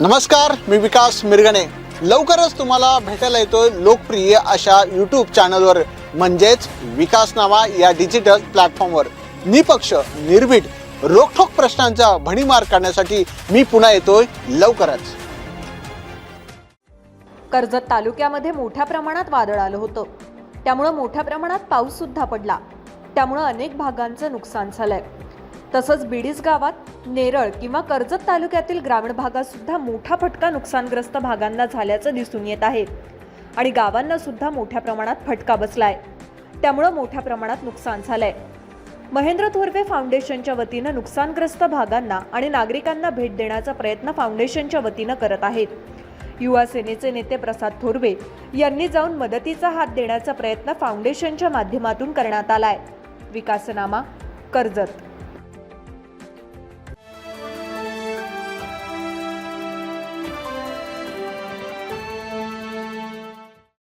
नमस्कार मी विकास मिरगणे. लवकरच तुम्हाला भेटायला येतोय लोकप्रिय अशा यूट्यूब चॅनलवर म्हणजेच विकास नावा या डिजिटल प्लॅटफॉर्मवर निपक्ष निर्भीड रोखोक प्रश्नांचा भणीमार करण्यासाठी मी पुन्हा येतोय लवकरच. कर्जत तालुक्यामध्ये मोठ्या प्रमाणात वादळ आलं होतं. त्यामुळं मोठ्या प्रमाणात पाऊस सुद्धा पडला. त्यामुळं अनेक भागांचं नुकसान झालंय. तसंच बिडीस गावात नेरळ किंवा कर्जत तालुक्यातील ग्रामीण भागात सुद्धा मोठा फटका नुकसानग्रस्त भागांना झाल्याचं दिसून येत आहे. आणि गावांना सुद्धा मोठ्या प्रमाणात फटका बसलाय. त्यामुळं मोठ्या प्रमाणात नुकसान झालंय. महेंद्र थोरवे फाउंडेशनच्या वतीनं नुकसानग्रस्त भागांना आणि नागरिकांना भेट देण्याचा प्रयत्न फाउंडेशनच्या वतीनं करत आहेत. युवा सेनेचे नेते प्रसाद थोरवे यांनी जाऊन मदतीचा हात देण्याचा प्रयत्न फाउंडेशनच्या माध्यमातून करण्यात आलाय. विकासनामा कर्जत